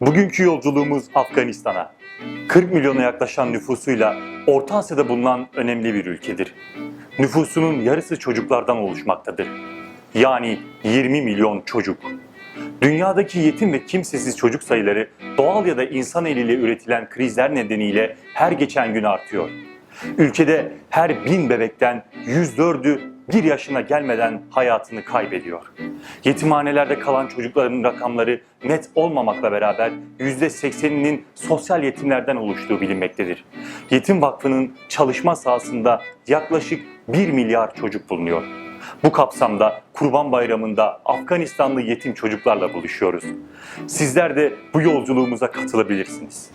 Bugünkü yolculuğumuz Afganistan'a. 40 milyona yaklaşan nüfusuyla Orta Asya'da bulunan önemli bir ülkedir. Nüfusunun yarısı çocuklardan oluşmaktadır. Yani 20 milyon çocuk. Dünyadaki yetim ve kimsesiz çocuk sayıları doğal ya da insan eliyle üretilen krizler nedeniyle her geçen gün artıyor. Ülkede her bin bebekten 104'ü bir yaşına gelmeden hayatını kaybediyor. Yetimhanelerde kalan çocukların rakamları net olmamakla beraber %80'inin sosyal yetimlerden oluştuğu bilinmektedir. Yetim Vakfı'nın çalışma sahasında yaklaşık 1 milyar çocuk bulunuyor. Bu kapsamda Kurban Bayramı'nda Afganistanlı yetim çocuklarla buluşuyoruz. Sizler de bu yolculuğumuza katılabilirsiniz.